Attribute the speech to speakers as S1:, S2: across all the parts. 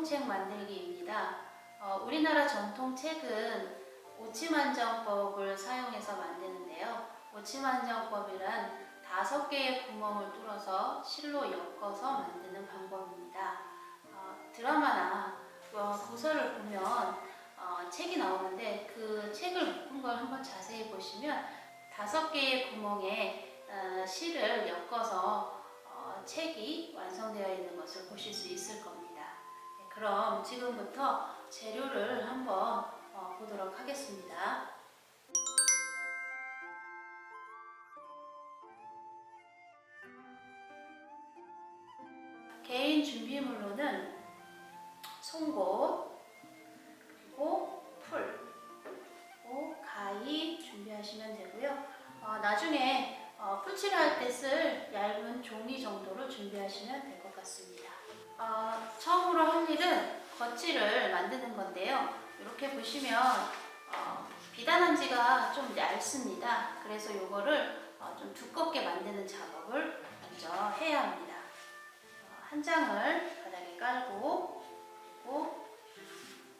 S1: 전통책 만들기입니다. 어, 우리나라 전통책은 오치만정법을 사용해서 만드는데요. 오치만정법이란 다섯 개의 구멍을 뚫어서 실로 엮어서 만드는 방법입니다. 어, 드라마나 어, 도서를 보면 어, 책이 나오는데 그 책을 묶은 걸 한번 자세히 보시면 다섯 개의 구멍에 어, 실을 엮어서 어, 책이 완성되어 있는 것을 보실 수 있을 겁니다. 네, 그럼 지금부터 재료를 한번 어, 보도록 하겠습니다. 개인 준비물로는 송곳 그리고 풀 그리고 가위 준비하시면 되고요. 어, 나중에 어, 풀칠을 할 때 쓸 얇은 종이 정도로 준비하시면 될 것 같습니다. 어, 처음으로 할 일은 거치를 만드는 건데요. 이렇게 보시면 어, 비단한지가 좀 얇습니다. 그래서 이거를 어, 좀 두껍게 만드는 작업을 먼저 해야 합니다. 어, 한 장을 바닥에 깔고 그리고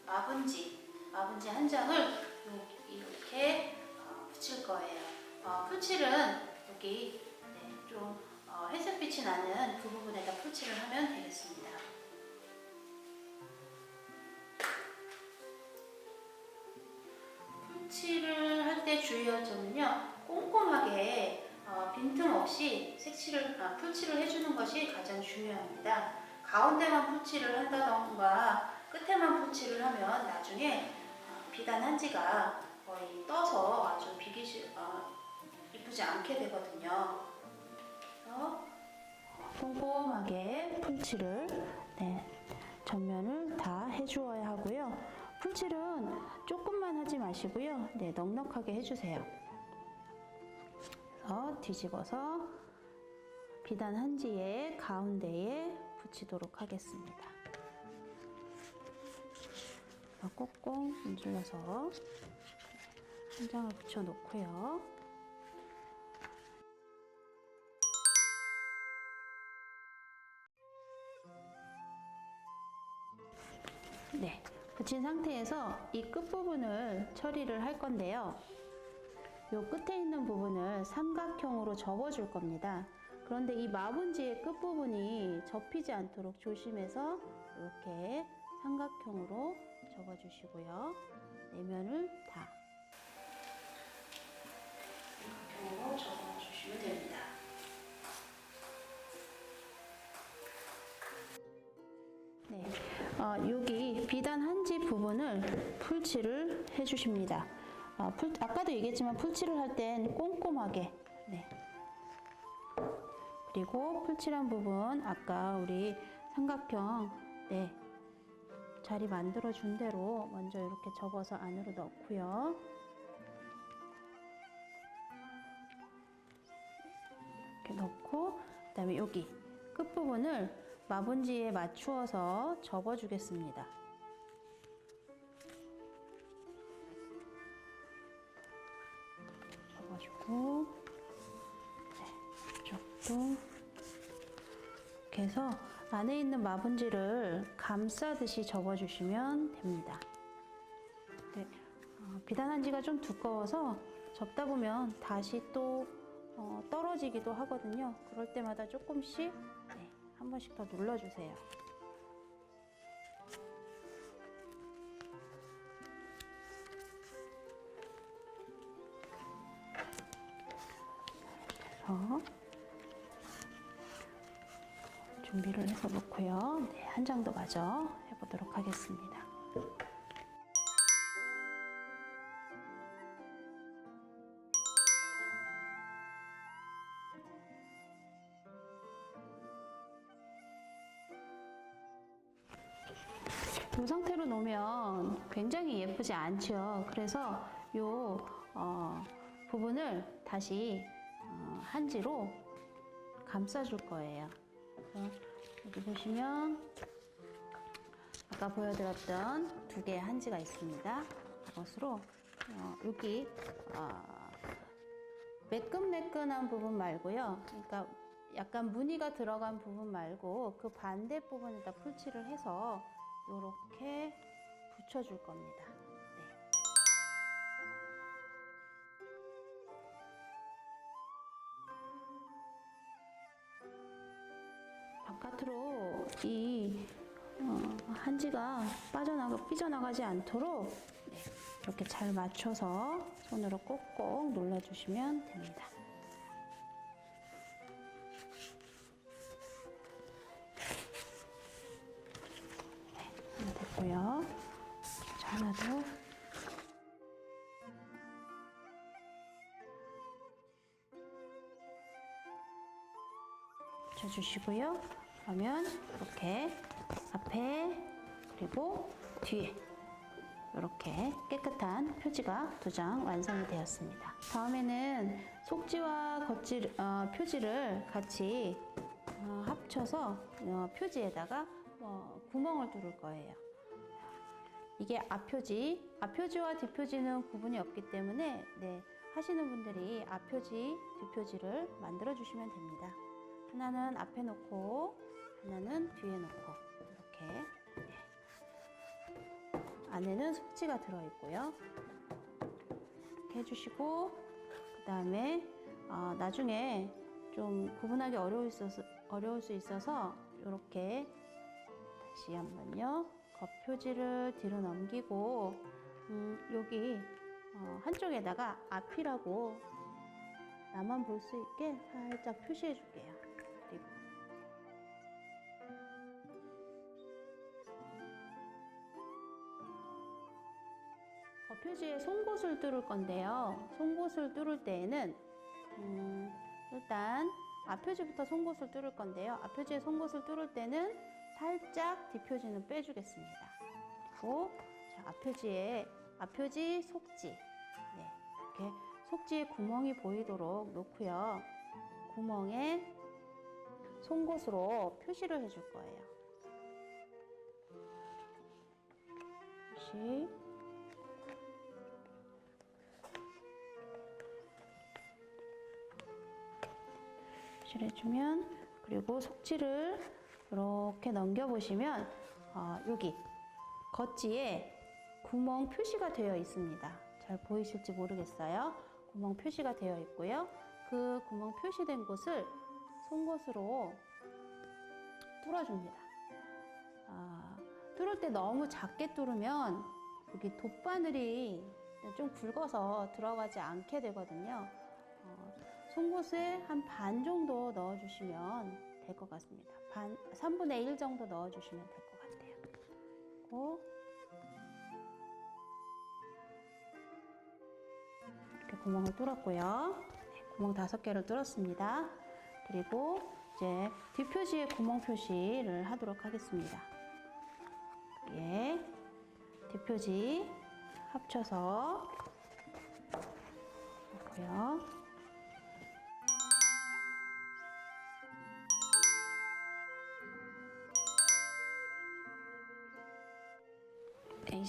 S1: 마분지, 마분지 한 장을 요- 이렇게 어, 붙일 거예요. 어, 풀칠은 여기 네, 좀 어, 햇빛이 나는 그 부분에다 풀칠을 하면 되겠습니다. 풀칠을 할 때 주의할 점은요, 꼼꼼하게 어, 빈틈없이 색칠을, 아, 풀칠을 해주는 것이 가장 중요합니다. 가운데만 풀칠을 한다던가 끝에만 풀칠을 하면 나중에 어, 비단 한지가 거의 떠서 아주 비기시, 어, 이쁘지 않게 되거든요. 꼼꼼하게 풀칠을 네, 전면을 다 해주어야 하고요. 풀칠은 조금만 하지 마시고요. 네, 넉넉하게 해주세요. 그래서 뒤집어서 비단 한지의 가운데에 붙이도록 하겠습니다. 꼭꼭 문질러서 한 장을 붙여 놓고요. 네, 붙인 상태에서 이 끝부분을 처리를 할 건데요. 요 끝에 있는 부분을 삼각형으로 접어줄 겁니다. 그런데 이 마분지의 끝부분이 접히지 않도록 조심해서 이렇게 삼각형으로 접어주시고요. 내면을 다 삼각형으로 접어주시면 됩니다. 네, 어, 여기 비단 한지 부분을 풀칠을 해주십니다. 어, 풀, 아까도 얘기했지만 풀칠을 할 땐 꼼꼼하게. 네. 그리고 풀칠한 부분 아까 우리 삼각형 네 자리 만들어 준 대로 먼저 이렇게 접어서 안으로 넣고요. 이렇게 넣고 그다음에 여기 끝 부분을 마분지에 맞추어서 접어주겠습니다. 접어주고 네, 이쪽도 이렇게 해서 안에 있는 마분지를 감싸듯이 접어주시면 됩니다. 네, 어, 비단한지가 좀 두꺼워서 접다 보면 다시 또 어, 떨어지기도 하거든요. 그럴 때마다 조금씩 네, 한 번씩 더 눌러주세요. 그래서 준비를 해서 놓고요. 네, 한 장 더 마저 해보도록 하겠습니다. 이 상태로 놓으면 굉장히 예쁘지 않죠. 그래서 이 어, 부분을 다시 어, 한지로 감싸줄 거예요. 여기 보시면 아까 보여드렸던 두 개의 한지가 있습니다. 그것으로 어, 여기 어, 매끈매끈한 부분 말고요. 그러니까 약간 무늬가 들어간 부분 말고 그 반대 부분에다 풀칠을 해서 이렇게 붙여줄 겁니다. 네. 바깥으로 이 어, 한지가 빠져나가 삐져나가지 않도록 네, 이렇게 잘 맞춰서 손으로 꼭꼭 눌러주시면 됩니다. 됐고요. 자, 하나 더. 붙여주시고요. 그러면 이렇게 앞에 그리고 뒤에 이렇게 깨끗한 표지가 두 장 완성이 되었습니다. 다음에는 속지와 겉지, 어, 표지를 같이 어, 합쳐서 어, 표지에다가 어, 구멍을 뚫을 거예요. 이게 앞표지, 앞표지와 뒷표지는 구분이 없기 때문에 네, 하시는 분들이 앞표지, 뒷표지를 만들어 주시면 됩니다. 하나는 앞에 놓고 하나는 뒤에 놓고 이렇게 네. 안에는 속지가 들어 있고요. 이렇게 해주시고 그 다음에 어, 나중에 좀 구분하기 어려울 수, 있어서, 어려울 수 있어서 이렇게 다시 한번요 겉표지를 뒤로 넘기고 음, 여기 어, 한쪽에다가 앞이라고 나만 볼 수 있게 살짝 표시해 줄게요. 그리고 겉표지에 송곳을 뚫을 건데요. 송곳을 뚫을 때에는 음, 일단 앞표지부터 송곳을 뚫을 건데요. 앞표지에 송곳을 뚫을 때는 살짝 뒷표지는 빼주겠습니다. 그리고 자, 앞표지에 앞표지 속지 네, 이렇게 속지에 구멍이 보이도록 놓고요. 구멍에 송곳으로 표시를 해줄 거예요. 표시. 표시를 해주면 그리고 속지를 이렇게 넘겨보시면 어, 여기 겉지에 구멍 표시가 되어 있습니다. 잘 보이실지 모르겠어요. 구멍 표시가 되어 있고요. 그 구멍 표시된 곳을 송곳으로 뚫어줍니다. 아, 뚫을 때 너무 작게 뚫으면 여기 돗바늘이 좀 굵어서 들어가지 않게 되거든요. 어, 송곳에 한 반 정도 넣어주시면 될 것 같습니다. 반, 3분의 1 정도 넣어주시면 될 것 같아요. 그리고 이렇게 구멍을 뚫었고요. 네, 구멍 다섯 개를 뚫었습니다. 그리고 이제 뒷표지에 구멍 표시를 하도록 하겠습니다. 예, 뒷표지 합쳐서 놓고요.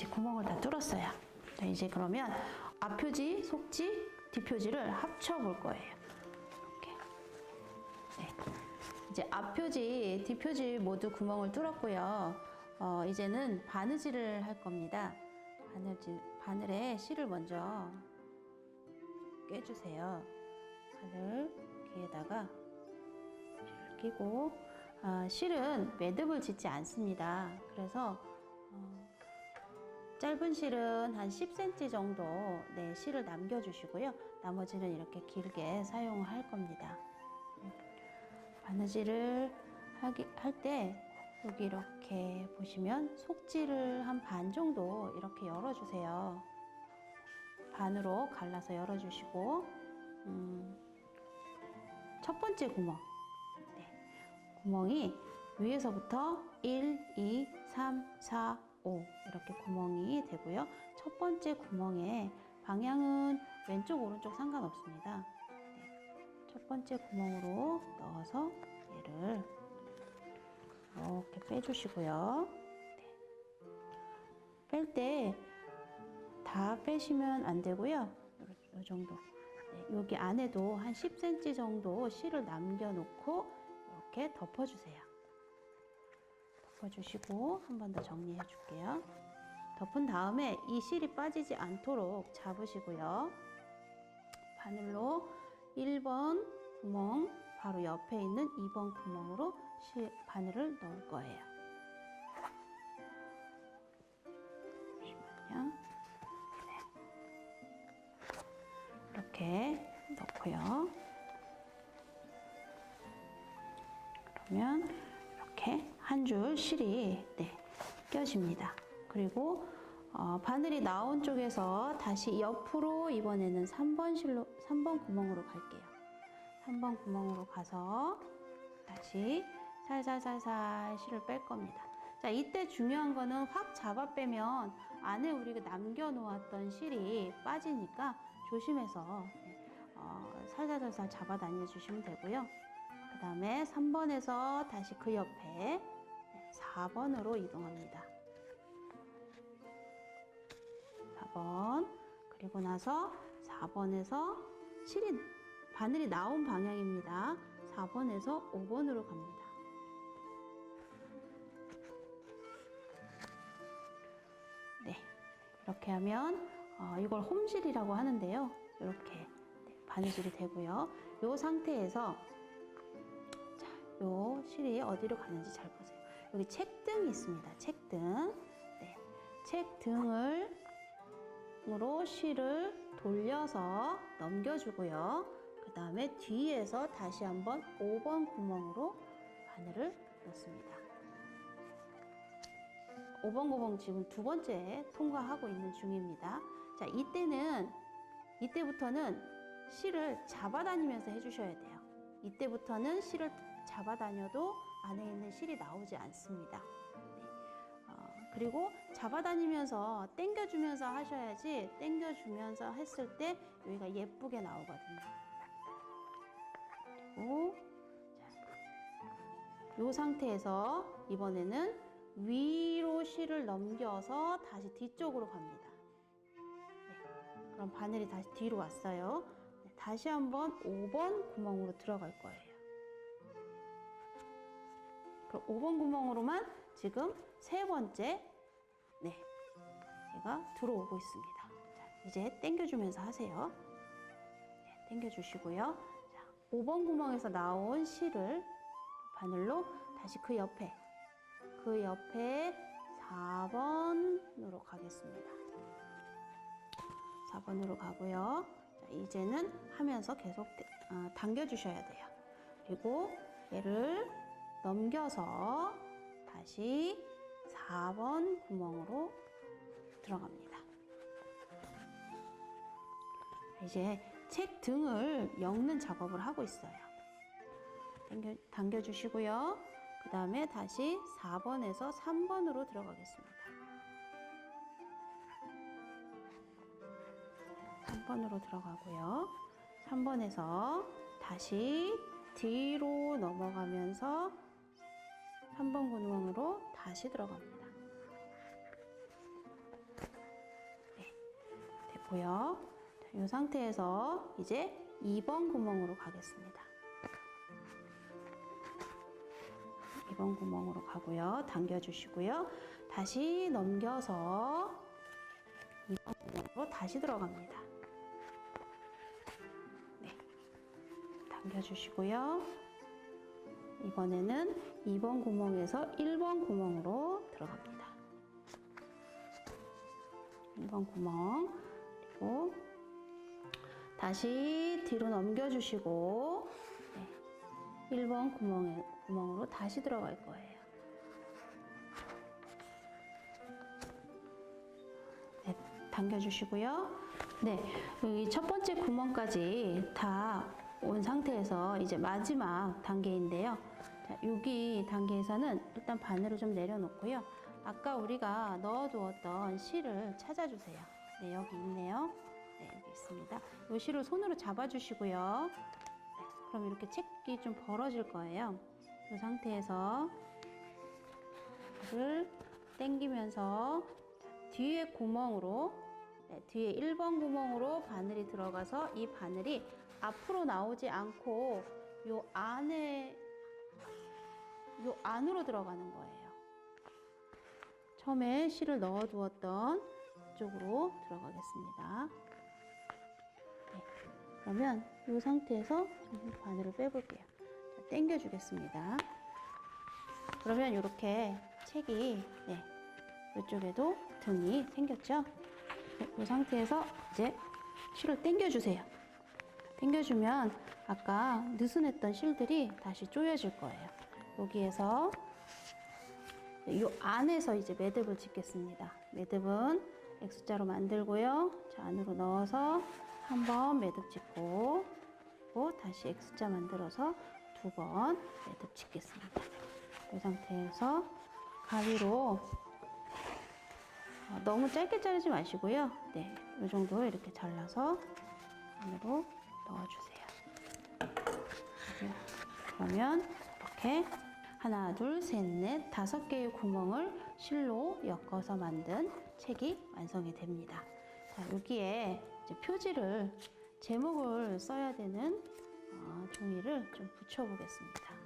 S1: 이제 구멍을 다 뚫었어요. 자, 이제 그러면 앞표지, 속지, 뒷표지를 합쳐 볼 거예요. 이렇게. 네. 이제 앞표지, 뒷표지 모두 구멍을 뚫었고요. 어, 이제는 바느질을 할 겁니다. 바느질, 바늘에 실을 먼저 꿰주세요. 바늘 귀에다가 실을 끼고 아, 실은 매듭을 짓지 않습니다. 그래서 어, 짧은 실은 한 10cm 정도 네, 실을 남겨주시고요. 나머지는 이렇게 길게 사용할 겁니다. 바느질을 하기, 할 때 여기 이렇게 보시면 속지를 한 반 정도 이렇게 열어주세요. 반으로 갈라서 열어주시고 음, 첫 번째 구멍 네, 구멍이 위에서부터 1, 2, 3, 4, 5 이렇게 구멍이 되고요. 첫 번째 구멍의 방향은 왼쪽 오른쪽 상관없습니다. 네, 첫 번째 구멍으로 넣어서 얘를 이렇게 빼주시고요. 네. 뺄때 다 빼시면 안 되고요. 이 정도. 네, 여기 안에도 한 10cm 정도 실을 남겨놓고 이렇게 덮어주세요. 덮어주시고 한 번 더 정리해 줄게요. 덮은 다음에 이 실이 빠지지 않도록 잡으시고요. 바늘로 1번 구멍 바로 옆에 있는 2번 구멍으로 실, 바늘을 넣을 거예요. 잠시만요. 네. 이렇게 넣고요. 그러면 이렇게 한 줄 실이 네, 껴집니다. 그리고 어, 바늘이 나온 쪽에서 다시 옆으로 이번에는 3번 실로 3번 구멍으로 갈게요. 3번 구멍으로 가서 다시 살살살살 실을 뺄 겁니다. 자, 이때 중요한 거는 확 잡아 빼면 안에 우리가 남겨 놓았던 실이 빠지니까 조심해서 네, 어, 살살살살 잡아 다녀 주시면 되고요. 그 다음에 3번에서 다시 그 옆에 4번으로 이동합니다. 4번 그리고 나서 4번에서 실이 바늘이 나온 방향입니다. 4번에서 5번으로 갑니다. 네, 이렇게 하면 어, 이걸 홈실이라고 하는데요. 이렇게 네, 바느질이 되고요. 이 상태에서 자, 요 실이 어디로 가는지 잘 보세요. 여기 책등이 있습니다. 책등. 네, 책등을 으로 실을 돌려서 넘겨주고요. 그 다음에 뒤에서 다시 한번 5번 구멍으로 바늘을 넣습니다. 5번 구멍 지금 두 번째 통과하고 있는 중입니다. 자, 이때는, 이때부터는 실을 잡아다니면서 해주셔야 돼요. 이때부터는 실을 잡아다녀도 안에 있는 실이 나오지 않습니다. 네. 어, 그리고 잡아다니면서 당겨주면서 하셔야지 당겨주면서 했을 때 여기가 예쁘게 나오거든요. 자, 이 상태에서 이번에는 위로 실을 넘겨서 다시 뒤쪽으로 갑니다. 네, 그럼 바늘이 다시 뒤로 왔어요. 네, 다시 한번 5번 구멍으로 들어갈 거예요. 그럼 5번 구멍으로만 지금 세 번째 네 얘가 들어오고 있습니다. 자, 이제 당겨주면서 하세요. 네, 당겨주시고요. 자, 5번 구멍에서 나온 실을 바늘로 다시 그 옆에 그 옆에 4번으로 가겠습니다. 4번으로 가고요. 자, 이제는 하면서 계속 어, 당겨주셔야 돼요. 그리고 얘를 넘겨서 다시 4번 구멍으로 들어갑니다. 이제 책 등을 엮는 작업을 하고 있어요. 당겨, 당겨주시고요. 그 다음에 다시 4번에서 3번으로 들어가겠습니다. 3번으로 들어가고요. 3번에서 다시 뒤로 넘어가면서 3번 구멍으로 다시 들어갑니다. 네, 됐고요. 자, 이 상태에서 이제 2번 구멍으로 가겠습니다. 2번 구멍으로 가고요. 당겨주시고요. 다시 넘겨서 2번 구멍으로 다시 들어갑니다. 네, 당겨주시고요. 이번에는 2번 구멍에서 1번 구멍으로 들어갑니다. 1번 구멍 그리고 다시 뒤로 넘겨주시고 네, 1번 구멍에, 구멍으로 다시 들어갈 거예요. 네, 당겨주시고요. 네, 여기 첫 번째 구멍까지 다 온 상태에서 이제 마지막 단계인데요. 자, 여기 단계에서는 일단 바늘을 좀 내려놓고요. 아까 우리가 넣어두었던 실을 찾아주세요. 네, 여기 있네요. 네, 여기 있습니다. 이 실을 손으로 잡아주시고요. 네, 그럼 이렇게 책이 좀 벌어질 거예요. 이 상태에서 를 당기면서 뒤에 구멍으로 네, 뒤에 1번 구멍으로 바늘이 들어가서 이 바늘이 앞으로 나오지 않고 요 안에 요 안으로 들어가는 거예요. 처음에 실을 넣어 두었던 쪽으로 들어가겠습니다. 네, 그러면 이 상태에서 좀 바늘을 빼볼게요. 자, 당겨주겠습니다. 그러면 이렇게 책이 네, 이쪽에도 등이 생겼죠? 네, 이 상태에서 이제 실을 당겨주세요. 당겨주면 아까 느슨했던 실들이 다시 조여질 거예요. 여기에서 이 안에서 이제 매듭을 짓겠습니다. 매듭은 X자로 만들고요. 자, 안으로 넣어서 한 번 매듭 짓고 또 다시 X자 만들어서 두 번 매듭 짓겠습니다. 이 상태에서 가위로 어, 너무 짧게 자르지 마시고요. 네, 이 정도 이렇게 잘라서 안으로 넣어주세요. 그러면 이렇게 하나, 둘, 셋, 넷, 다섯 개의 구멍을 실로 엮어서 만든 책이 완성이 됩니다. 자, 여기에 표지를 제목을 써야 되는 어, 종이를 좀 붙여보겠습니다.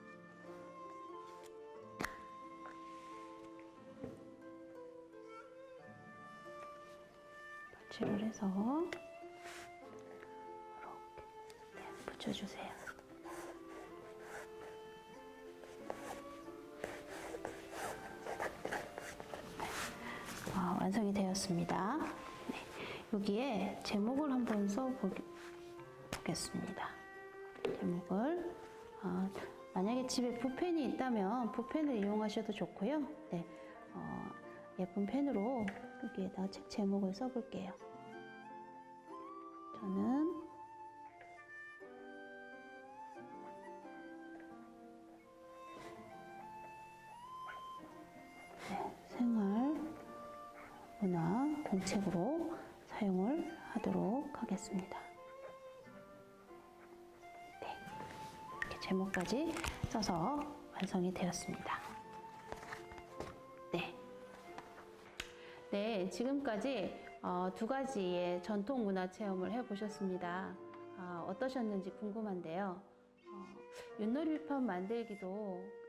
S1: 설치를 해서 네, 붙여주세요. 아, 완성이 되었습니다. 네, 여기에 제목을 한번 써보겠습니다. 제목을 아, 만약에 집에 붓펜이 있다면 붓펜을 이용하셔도 좋고요. 네, 어, 예쁜 펜으로 여기에다 책 제목을 써볼게요. 저는 문화 공책으로 사용을 하도록 하겠습니다. 네, 이렇게 제목까지 써서 완성이 되었습니다. 네. 네, 지금까지 어, 두 가지의 전통 문화 체험을 해보셨습니다. 아, 어떠셨는지 궁금한데요. 어, 윷놀이판 만들기도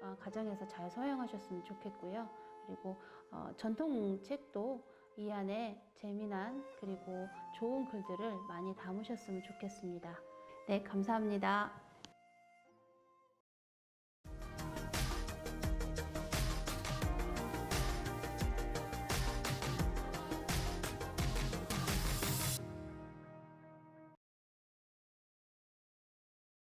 S1: 어, 가정에서 잘 서행하셨으면 좋겠고요. 그리고 어, 전통 책도 이 안에 재미난 그리고 좋은 글들을 많이 담으셨으면 좋겠습니다. 네, 감사합니다.